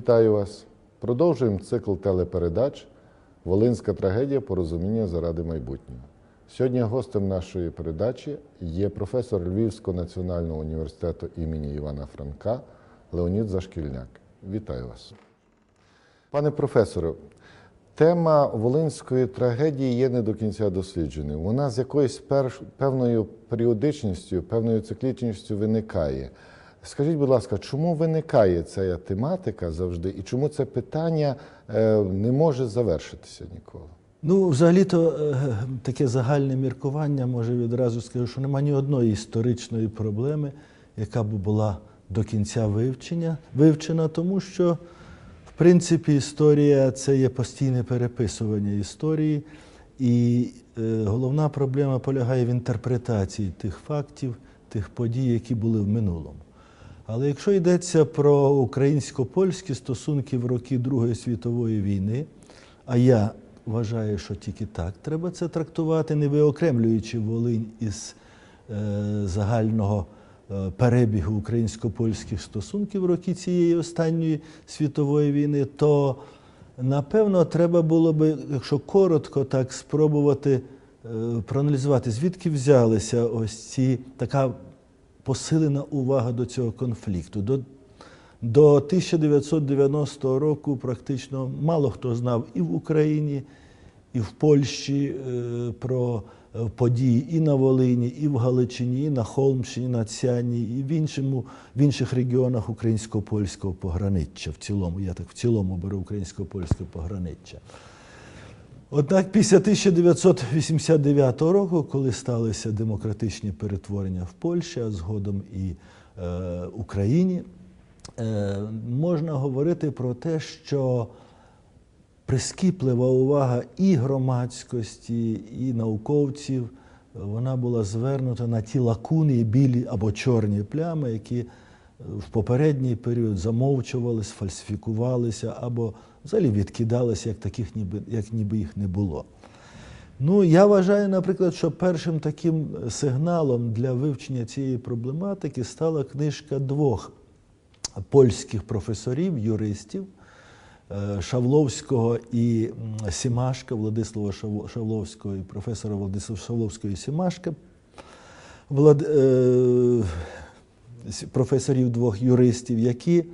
Вітаю вас! Продовжуємо цикл телепередач Волинська трагедія порозуміння заради майбутнього. Сьогодні гостем нашої передачі є професор Львівського національного університету імені Івана Франка Леонід Зашкільняк. Вітаю вас. Пане професоре, тема волинської трагедії є не до кінця дослідженою. Вона з якоюсь перш... певною періодичністю, певною циклічністю виникає. Скажіть, будь ласка, чому виникає ця тематика завжди, і чому це питання е, не може завершитися ніколи? Ну, взагалі-то е, таке загальне міркування, може відразу скажу, що немає ні одної історичної проблеми, яка б була до кінця вивчення, вивчена, тому що, в принципі, історія це є постійне переписування історії, і е, головна проблема полягає в інтерпретації тих фактів, тих подій, які були в минулому. Але якщо йдеться про українсько-польські стосунки в роки Другої світової війни, а я вважаю, що тільки так треба це трактувати, не виокремлюючи Волинь із е, загального е, перебігу українсько-польських стосунків в роки цієї останньої світової війни, то напевно треба було би, якщо коротко так спробувати е, проаналізувати, звідки взялися ось ці така посилена увага до цього конфлікту. До, до 1990 року практично мало хто знав і в Україні, і в Польщі е, про е, події і на Волині, і в Галичині, і на Холмщині, на Цяні, і в, іншому, в інших регіонах українсько-польського пограниччя. В цілому, я так в цілому беру українсько-польське пограниччя. Однак після 1989 року, коли сталися демократичні перетворення в Польщі, а згодом і е, Україні, е, можна говорити про те, що прискіплива увага і громадськості, і науковців вона була звернута на ті лакуни, білі або чорні плями, які в попередній період замовчувалися, фальсифікувалися або взагалі відкидалися, як таких ніби, як ніби їх не було. Ну, я вважаю, наприклад, що першим таким сигналом для вивчення цієї проблематики стала книжка двох польських професорів, юристів е, Шавловського і Сімашка, Владислава Шавловського і професора Владислава Шавловського і Сімашка. Влад... е, професорів двох юристів, які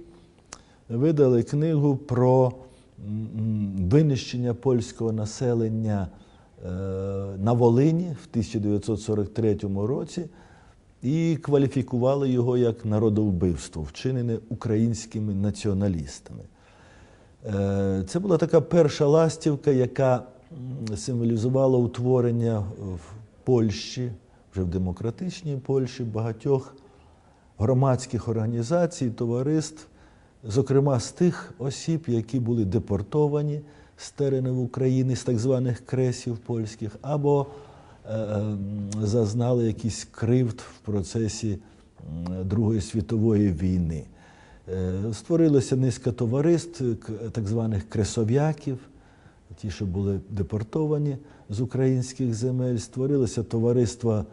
видали книгу про винищення польського населення е, на Волині в 1943 році і кваліфікували його як народовбивство, вчинене українськими націоналістами. Е, Це була така перша ластівка, яка символізувала утворення в Польщі, вже в демократичній Польщі, багатьох громадських організацій, товариств, зокрема з тих осіб, які були депортовані з теренів України, з так званих кресів польських, або е, зазнали якийсь кривд в процесі Другої світової війни. Е, Створилося низка товариств, так званих кресов'яків, ті, що були депортовані з українських земель, створилося товариство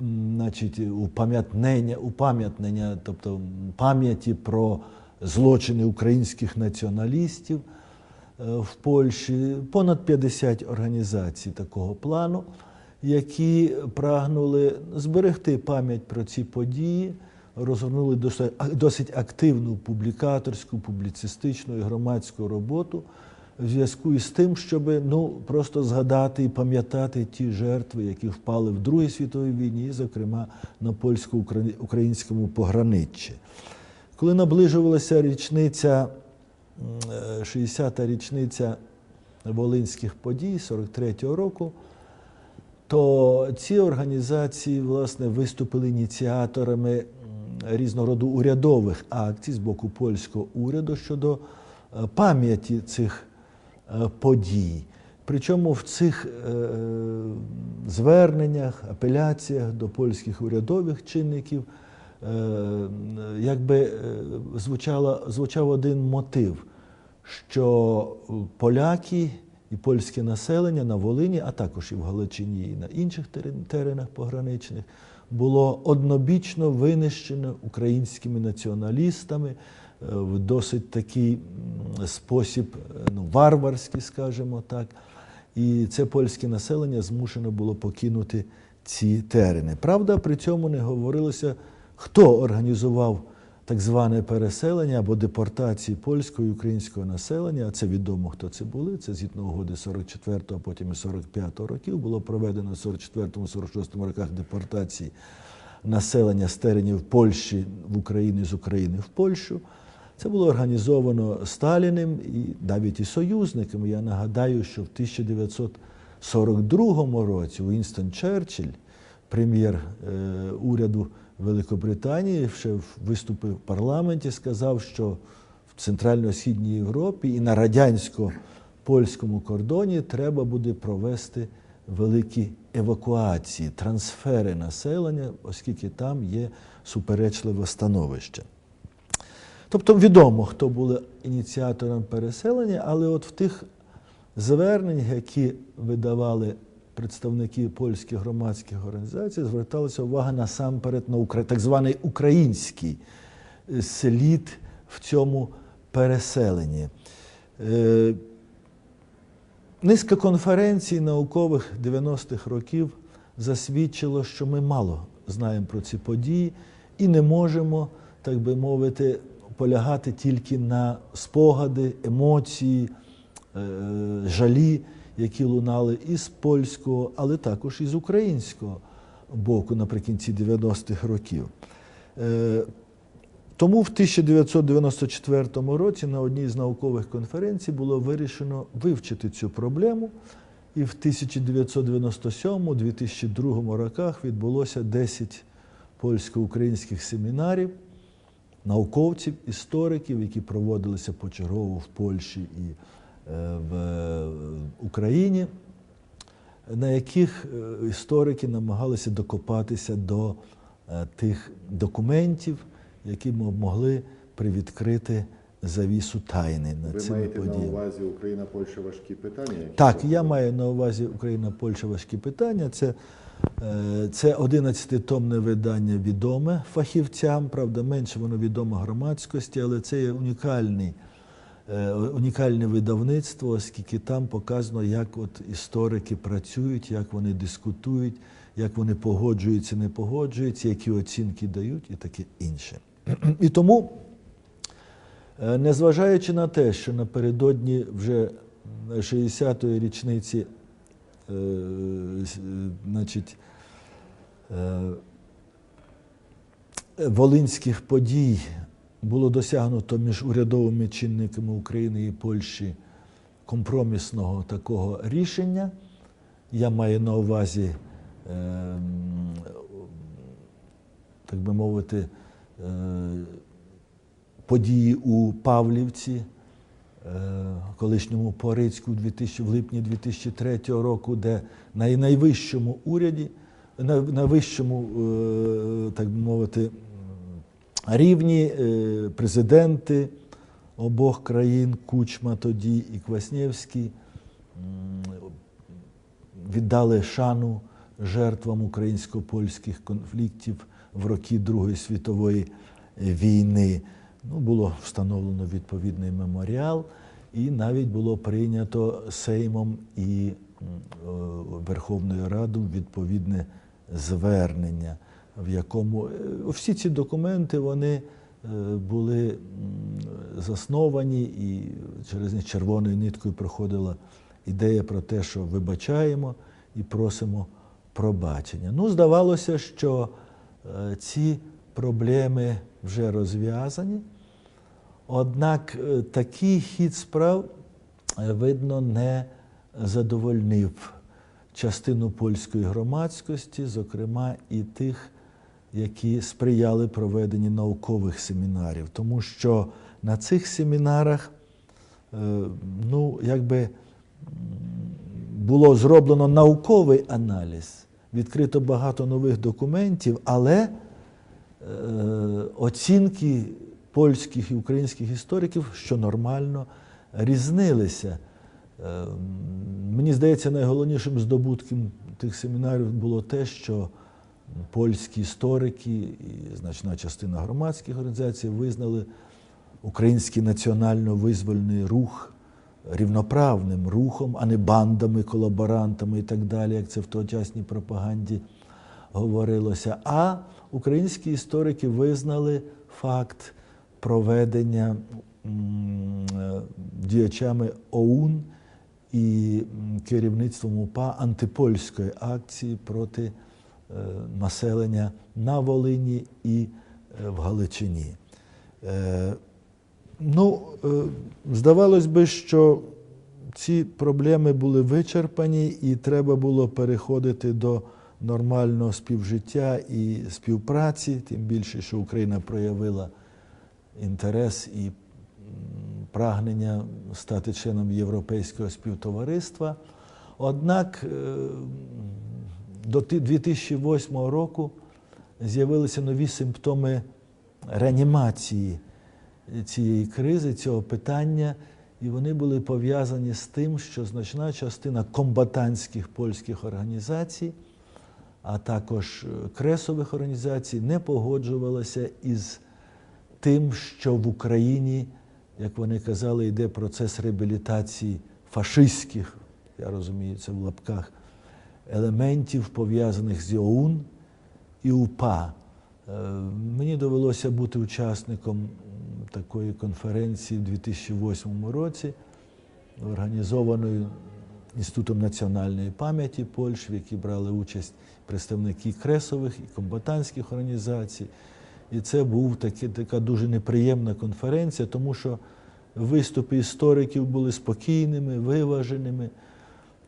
значить, упам'ятнення, упам'ятнення, тобто пам'яті про злочини українських націоналістів е, в Польщі, понад 50 організацій такого плану, які прагнули зберегти пам'ять про ці події, розгорнули досить- активну публікаторську, публіцистичну і громадську роботу в зв'язку із тим, щоб ну, просто згадати і пам'ятати ті жертви, які впали в Другій світовій війні, зокрема на польсько-українському пограниччі. Коли наближувалася річниця, е, 60-та річниця Волинських подій 43-го року, то ці організації власне виступили ініціаторами різного роду урядових акцій з боку польського уряду щодо е, пам'яті цих е, подій. Причому в цих е, е, зверненнях, апеляціях до польських урядових чинників е, якби е, звучала, звучав один мотив, що поляки і польське населення на Волині, а також і в Галичині, і на інших теренах пограничних, було однобічно винищено українськими націоналістами, в досить такий спосіб, е, ну, варварський, скажімо так. І це польське населення змушено було покинути ці терени. Правда, при цьому не говорилося, хто організував так зване переселення або депортації польського і українського населення. А це відомо, хто це були. Це згідно угоди 44-го, а потім і 45-го років. Було проведено в 44-46 роках депортації населення з теренів Польщі в Україну з України в Польщу. Це було організовано Сталіним і навіть і союзниками. Я нагадаю, що в 1942 році Уінстон Черчилль, прем'єр е, уряду Великобританії, ще виступив в парламенті, сказав, що в Центрально-Східній Європі і на радянсько-польському кордоні треба буде провести великі евакуації, трансфери населення, оскільки там є суперечливе становище. Тобто відомо, хто були ініціатором переселення, але от в тих зверненнях, які видавали представники польських громадських організацій, зверталася увага насамперед на укра- так званий український е, слід в цьому переселенні. Е, Низка конференцій наукових 90-х років засвідчило, що ми мало знаємо про ці події і не можемо, так би мовити, полягати тільки на спогади, емоції, е, жалі, які лунали із польського, але також із українського боку наприкінці 90-х років. Е, тому в 1994 році на одній з наукових конференцій було вирішено вивчити цю проблему. І в 1997-2002 роках відбулося 10 польсько-українських семінарів, науковців, істориків, які проводилися почергово в Польщі і в Україні, на яких е, історики намагалися докопатися до е, тих документів, які м- могли привідкрити завісу тайни над Ви цими маєте на увазі Україна, Польща важкі питання? які Так, я були? маю на увазі Україна, Польща важкі питання. Це, е, це 11-томне видання відоме фахівцям, правда, менше воно відомо громадськості, але це є унікальний, унікальне видавництво, оскільки там показано, як от історики працюють, як вони дискутують, як вони погоджуються, не погоджуються, які оцінки дають і таке інше. І тому. Е, Незважаючи на те, що напередодні вже 60-ї річниці е, е, значить, е, волинських подій було досягнуто між урядовими чинниками України і Польщі компромісного такого рішення. Я маю на увазі, ем, так би мовити, е, події у Павлівці, е, колишньому Порицьку в 2000 в липні 2003 року, де на найвищому уряді, на найвищому, е, так би мовити, рівні е, президенти обох країн, Кучма тоді і Кваснєвський, віддали шану жертвам українсько-польських конфліктів в роки Другої світової війни. Ну, було встановлено відповідний меморіал, і навіть було прийнято Сеймом і е, Верховною Радою відповідне звернення, в якому е, всі ці документи вони е, були засновані, і через них червоною ниткою проходила ідея про те, що вибачаємо і просимо пробачення. Ну, здавалося, що е, ці проблеми вже розв'язані. Однак такий хід справ, видно, не задовольнив частину польської громадськості, зокрема і тих, які сприяли проведенню наукових семінарів. Тому що на цих семінарах е, ну, якби було зроблено науковий аналіз, відкрито багато нових документів, але е, оцінки польських і українських істориків, що нормально, різнилися. Е, Мені здається, найголовнішим здобутком тих семінарів було те, що польські історики і значна частина громадських організацій визнали український національно-визвольний рух рівноправним рухом, а не бандами, колаборантами і так далі, як це в тогочасній пропаганді говорилося. А українські історики визнали факт проведення е, діячами ОУН і керівництвом УПА антипольської акції проти населення на Волині і е, в Галичині. Е, Ну, е, здавалось би, що ці проблеми були вичерпані, і треба було переходити до нормального співжиття і співпраці, тим більше, що Україна проявила інтерес і прагнення стати членом Європейського співтовариства. Однак е, до 2008 року з'явилися нові симптоми реанімації цієї кризи, цього питання, і вони були пов'язані з тим, що значна частина комбатантських польських організацій, а також е, кресових організацій, не погоджувалася із тим, що в Україні, як вони казали, йде процес реабілітації фашистських, я розумію, це в лапках, елементів, пов'язаних з ОУН і УПА. Е, Мені довелося бути учасником такої конференції в 2008 році, організованої Інститутом національної пам'яті Польщі, в якій брали участь представники кресових і комбатантських організацій. І це був така дуже неприємна конференція, тому що виступи істориків були спокійними, виваженими,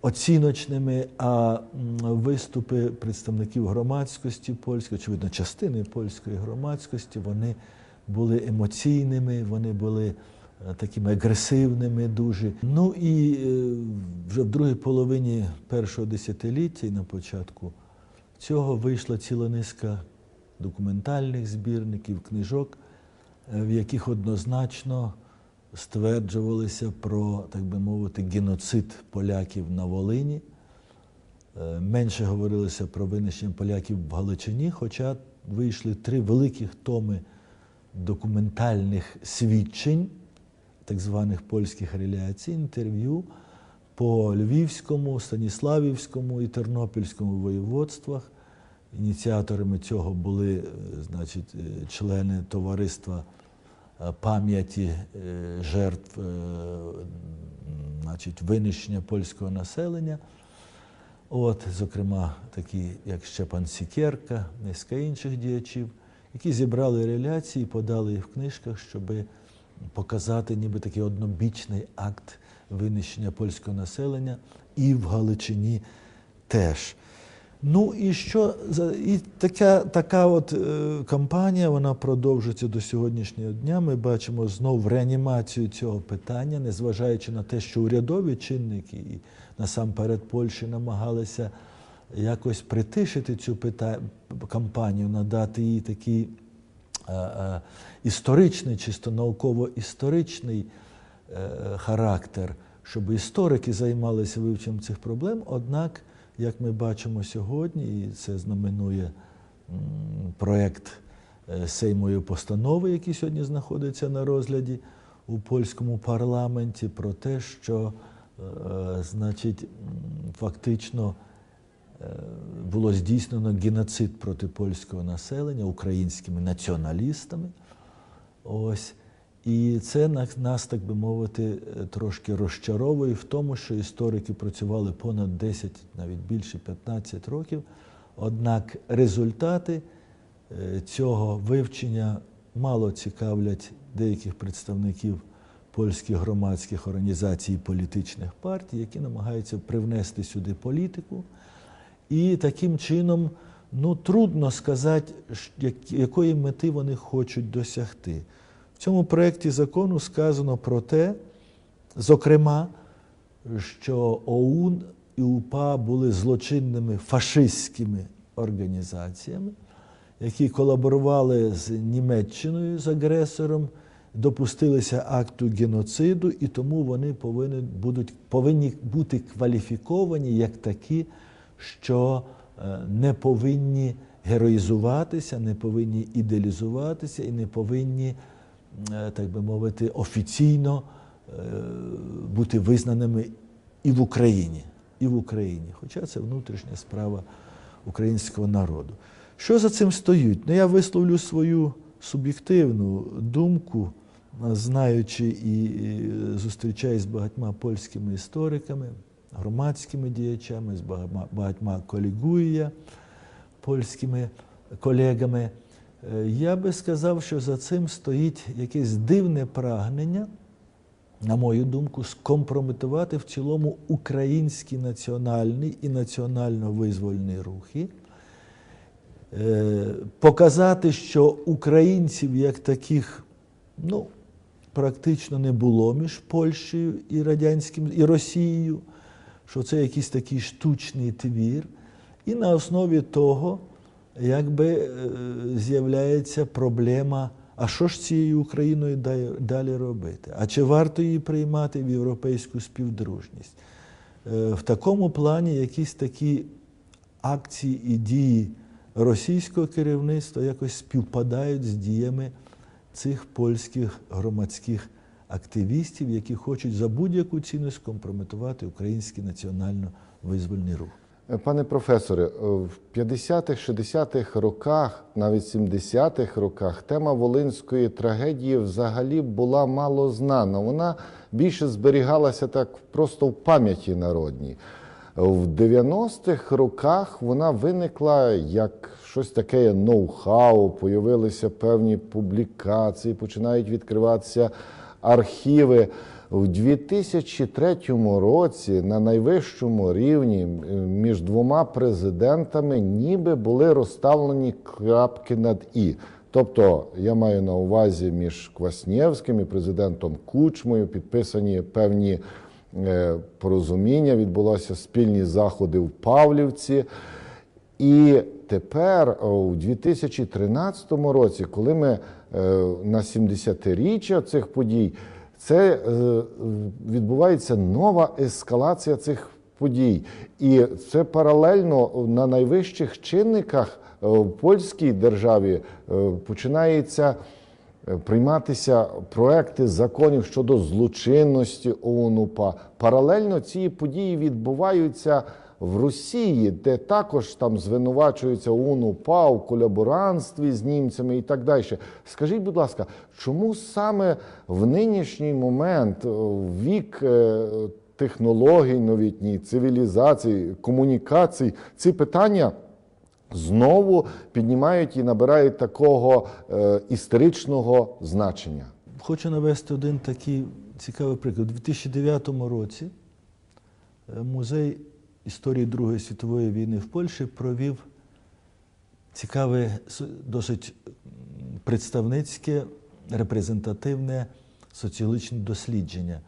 оціночними, а виступи представників громадськості польської, очевидно, частини польської громадськості, вони були емоційними, вони були е, такими агресивними дуже. Ну і е, вже в другій половині першого десятиліття і на початку цього вийшла ціла низка документальних збірників, книжок, е, в яких однозначно стверджувалися про, так би мовити, геноцид поляків на Волині. Е, Менше говорилося про винищення поляків в Галичині, хоча вийшли три великих томи документальних свідчень, так званих польських реляцій, інтерв'ю по Львівському, Станіславівському і Тернопільському воєводствах. Ініціаторами цього були е, значить, е, члени товариства пам'яті е, жертв е, значить, винищення польського населення. От, зокрема, такі, як Щепан Сікерка, низка інших діячів, які зібрали реляції і подали їх в книжках, щоб показати ніби такий однобічний акт винищення польського населення і в Галичині теж. Ну і що і така, така от е, кампанія, вона продовжується до сьогоднішнього дня. Ми бачимо знов реанімацію цього питання, незважаючи на те, що урядові чинники і насамперед Польщі намагалися якось притишити цю пита... кампанію, надати їй такий е, е, історичний, чисто науково-історичний е, характер, щоб історики займалися вивченням цих проблем. Однак, як ми бачимо сьогодні, і це знаменує м, проект е, Сеймої постанови, який сьогодні знаходиться на розгляді у польському парламенті, про те, що е, значить, фактично е, було здійснено геноцид проти польського населення українськими націоналістами. Ось. І це на- нас, так би мовити, е, трошки розчаровує в тому, що історики працювали понад 10, навіть більше 15 років. Однак результати е, цього вивчення мало цікавлять деяких представників польських громадських організацій і політичних партій, які намагаються привнести сюди політику. І таким чином ну, трудно сказати, якої мети вони хочуть досягти. В цьому проєкті закону сказано про те, зокрема, що ОУН і УПА були злочинними фашистськими організаціями, які колаборували з Німеччиною з агресором, допустилися акту геноциду, і тому вони повинні, будуть, повинні бути кваліфіковані як такі, що е, не повинні героїзуватися, не повинні ідеалізуватися і не повинні так би мовити, офіційно е, бути визнаними і в Україні. І в Україні. Хоча це внутрішня справа українського народу. Що за цим стоїть? Ну, я висловлю свою суб'єктивну думку, знаючи і зустрічаюсь з багатьма польськими істориками, громадськими діячами, з багатьма, колегуя польськими колегами. Е, Я би сказав, що за цим стоїть якесь дивне прагнення, на мою думку, скомпрометувати в цілому українські національні і національно-визвольні рухи, Е, показати, що українців як таких, ну, практично не було між Польщею і Радянським і Росією, що це якийсь такий штучний твір. І на основі того, якби е, з'являється проблема, а що ж цією Україною далі робити? А чи варто її приймати в європейську співдружність? Е, В такому плані якісь такі акції і дії російського керівництва якось співпадають з діями цих польських громадських активістів, які хочуть за будь-яку ціну скомпрометувати український національно-визвольний рух. Пане професоре, е, в 50-х, 60-х роках, навіть 70-х роках, тема волинської трагедії взагалі була мало знана. Вона більше зберігалася так просто в пам'яті народній. В 90-х роках вона виникла як щось таке ноу-хау, появилися певні публікації, починають відкриватися архіви. У 2003 році на найвищому рівні між двома президентами ніби були розставлені крапки над і. Тобто я маю на увазі між Кваснєвським і президентом Кучмою підписані певні е, порозуміння, відбулося спільні заходи в Павлівці. І тепер, у 2013 році, коли ми е, на 70-річчя цих подій, це е, відбувається нова ескалація цих подій. І це паралельно на найвищих чинниках е, в польській державі е, починається прийматися проекти законів щодо злочинності ОУН-УПА. Паралельно ці події відбуваються в Росії, де також там звинувачується ОУН-УПА у колаборантстві з німцями і так далі. Скажіть, будь ласка, чому саме в нинішній момент, е, в вік е, технологій новітній, цивілізації, комунікацій, ці питання знову піднімають і набирають такого е, історичного значення? Хочу навести один такий цікавий приклад. У 2009 році е, музей історії Другої світової війни в Польщі провів цікаве, досить представницьке, репрезентативне соціологічне дослідження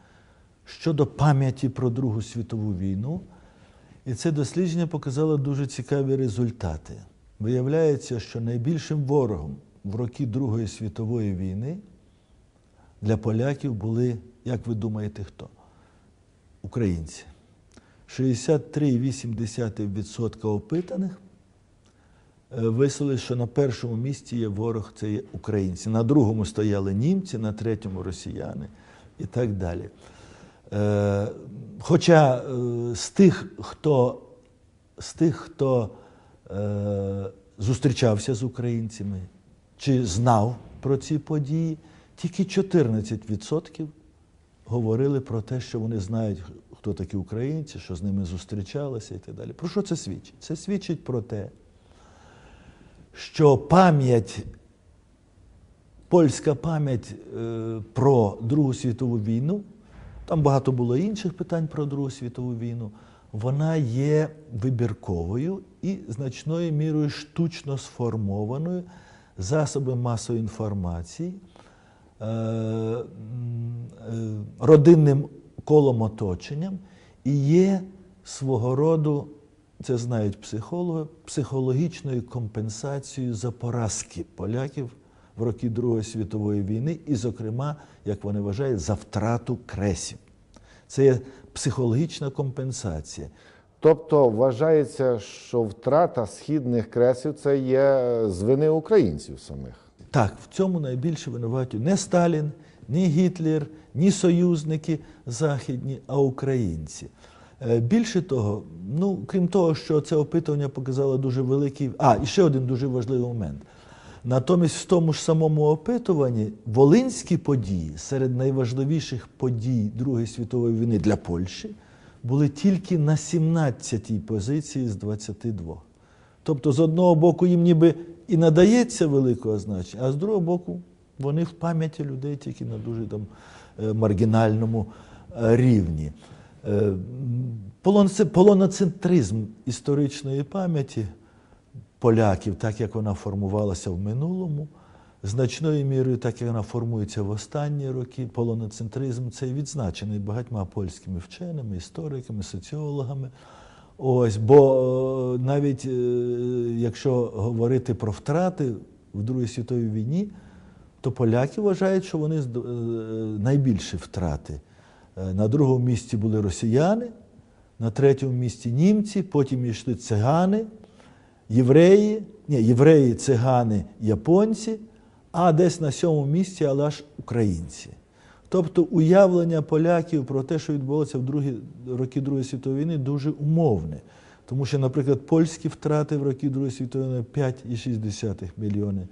щодо пам'яті про Другу світову війну. І це дослідження показало дуже цікаві результати. Виявляється, що найбільшим ворогом в роки Другої світової війни для поляків були, як ви думаєте, хто? Українці. 63,8% опитаних е, висловили, що на першому місці є ворог, це є українці. На другому стояли німці, на третьому росіяни і так далі. Е, Хоча е, з тих, хто, з тих, хто зустрічався з українцями чи знав про ці події, тільки 14% говорили про те, що вони знають, хто такі українці, що з ними зустрічалися і так далі. Про що це свідчить? Це свідчить про те, що пам'ять, польська пам'ять е, про Другу світову війну, там багато було інших питань про Другу світову війну, вона є вибірковою і значною мірою штучно сформованою засобами масової інформації, е, е, родинним колом оточенням і є свого роду, це знають психологи, психологічною компенсацією за поразки поляків в роки Другої світової війни, і, зокрема, як вони вважають, за втрату кресів. Це є психологічна компенсація. Тобто вважається, що втрата східних кресів це є з вини українців самих. Так, в цьому найбільше винуваті не Сталін, ні Гітлер, ні союзники західні, а українці. Е, Більше того, ну крім того, що це опитування показало дуже великий. А, і ще один дуже важливий момент. Натомість, в тому ж самому опитуванні волинські події серед найважливіших подій Другої світової війни для Польщі були тільки на 17-й позиції з 22. Тобто, з одного боку, їм ніби і надається великого значення, а з другого боку, вони в пам'яті людей тільки на дуже там е, маргінальному е, рівні. Е, Полоноцентризм історичної пам'яті поляків, так як вона формувалася в минулому, значною мірою, так як вона формується в останні роки, полоноцентризм цей відзначений багатьма польськими вченими, істориками, соціологами. Ось, бо навіть якщо говорити про втрати в Другій світовій війні, то поляки вважають, що вони е, найбільші втрати. Е, На другому місці були росіяни, на третьому місці німці, потім йшли цигани, євреї, ні, євреї, цигани, японці, а десь на сьомому місці, але аж українці. Тобто уявлення поляків про те, що відбулося в другі роки Другої світової війни, дуже умовне. Тому що, наприклад, польські втрати в роки Другої світової війни 5,6 мільйони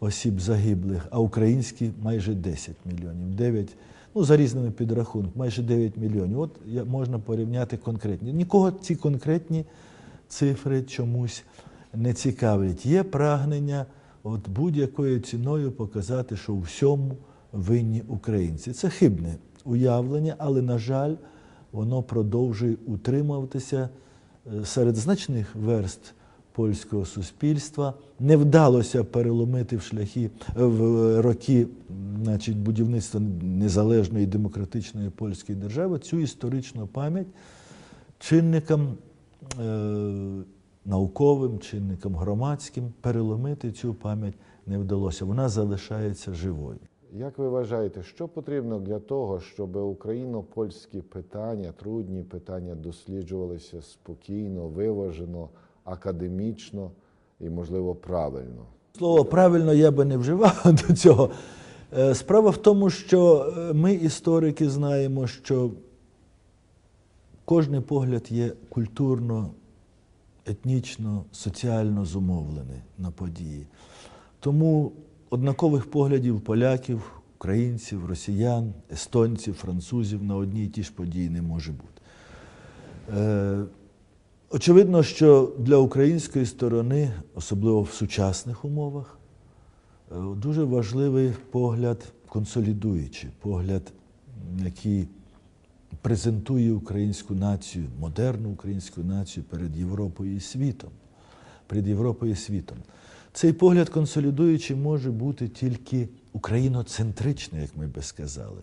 осіб загиблих, а українські майже 10 мільйонів. 9, ну за різними підрахунками, майже 9 мільйонів. От можна порівняти конкретні. Нікого ці конкретні цифри чомусь не цікавлять. Є прагнення от будь-якою ціною показати, що у всьому винні українці. Це хибне уявлення, але, на жаль, воно продовжує утримуватися е, серед значних верст польського суспільства. Не вдалося переломити в шляхи в роки значить, будівництва незалежної демократичної польської держави цю історичну пам'ять чинникам е, науковим, чинникам громадським переломити цю пам'ять не вдалося. Вона залишається живою. Як ви вважаєте, що потрібно для того, щоб україно-польські питання, трудні питання досліджувалися спокійно, виважено, академічно і, можливо, правильно? Слово правильно я би не вживав до цього. Е, Справа в тому, що е, ми, історики, знаємо, що кожний погляд є культурно, етнічно, соціально зумовлений на події. Тому однакових поглядів поляків, українців, росіян, естонців, французів на одні й ті ж події не може бути. Очевидно, що для української сторони, особливо в сучасних умовах, е, дуже важливий погляд консолідуючий, погляд, який презентує українську націю, модерну українську націю перед Європою і світом. Перед Європою і світом. Цей погляд консолідуючий може бути тільки україноцентричний, як ми би сказали.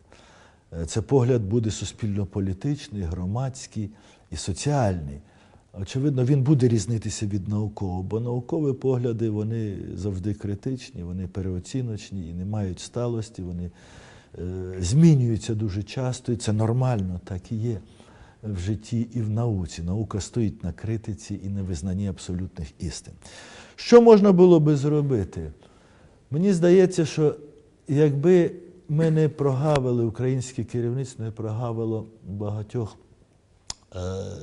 Е, Це погляд буде суспільно-політичний, громадський і соціальний. Очевидно, він буде різнитися від наукового, бо наукові погляди вони завжди критичні, вони переоціночні і не мають сталості, вони е, змінюються дуже часто, і це нормально, так і є в житті і в науці. Наука стоїть на критиці і на визнанні абсолютних істин. Що можна було би зробити? Мені здається, що якби ми не прогавили, українське керівництво не прогавило багатьох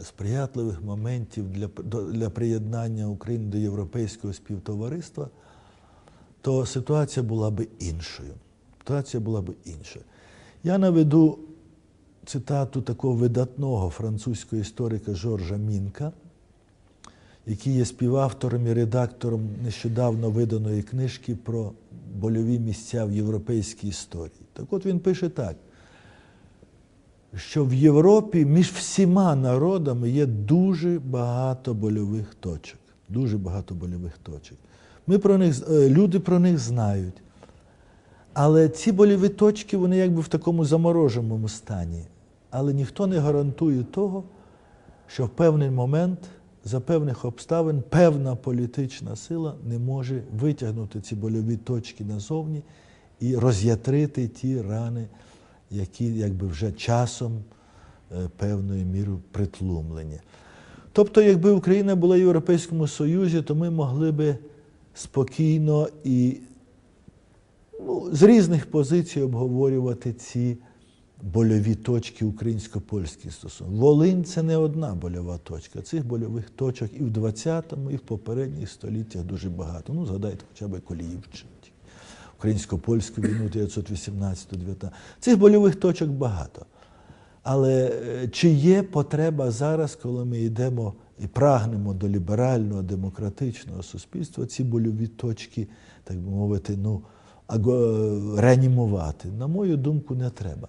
сприятливих моментів для, для приєднання України до європейського співтовариства, то ситуація була би іншою. Ситуація була б іншою. Я наведу цитату такого видатного французького історика Жоржа Мінка, який є співавтором і редактором нещодавно виданої книжки про больові місця в європейській історії. Так от він пише так, що в Європі між всіма народами є дуже багато больових точок. Дуже багато больових точок. Ми про них, е, люди про них знають. Але ці больові точки, вони якби в такому замороженому стані. Але ніхто не гарантує того, що в певний момент, за певних обставин, певна політична сила не може витягнути ці больові точки назовні і роз'ятрити ті рани, які якби вже часом е, певною мірою притлумлені. Тобто, якби Україна була в Європейському Союзі, то ми могли би спокійно і ну, з різних позицій обговорювати ці больові точки українсько-польських стосунків. Волинь це не одна больова точка. Цих больових точок і в 20-му, і в попередніх століттях дуже багато. Ну, згадайте хоча б Коліївщину, українсько-польську війну 1918-19. Цих больових точок багато. Але е, чи є потреба зараз, коли ми йдемо і прагнемо до ліберального, демократичного суспільства, ці больові точки, так би мовити, ну, аго- реанімувати? На мою думку, не треба.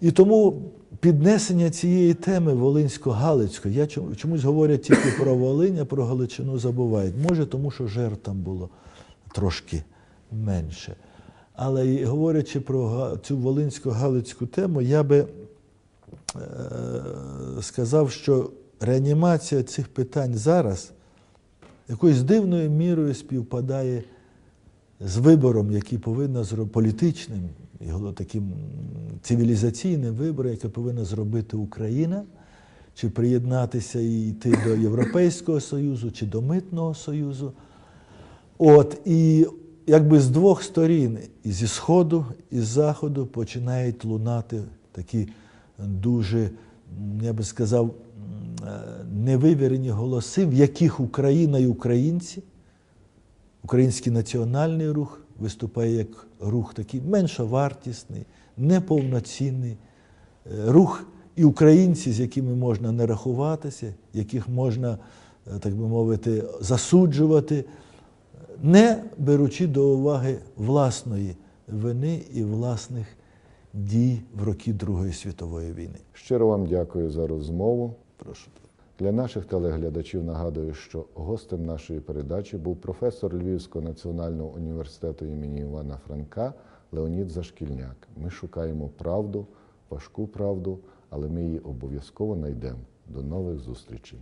І тому піднесення цієї теми Волинсько-Галицької, я чому- чомусь говорять тільки про Волинь, а про Галичину забувають. Може, тому що жертв там було трошки менше. Але говорячи про цю волинсько-галицьку тему, я би е, сказав, що реанімація цих питань зараз якоюсь дивною мірою співпадає з вибором, який повинна зробити політичним, його таким цивілізаційним вибором, який повинна зробити Україна, чи приєднатися і йти до Європейського Союзу, чи до Митного Союзу. От, і якби з двох сторін, і зі Сходу, і з Заходу, починають лунати такі дуже, я би сказав, е, невивірені голоси, в яких Україна і українці, український національний рух виступає як рух такий меншовартісний, неповноцінний, е, рух і українці, з якими можна не рахуватися, яких можна, е, так би мовити, засуджувати, не беручи до уваги власної вини і власних дій в роки Другої світової війни. Щиро вам дякую за розмову. Прошу. Для наших телеглядачів нагадую, що гостем нашої передачі був професор Львівського національного університету імені Івана Франка Леонід Зашкільняк. Ми шукаємо правду, важку правду, але ми її обов'язково знайдемо. До нових зустрічей.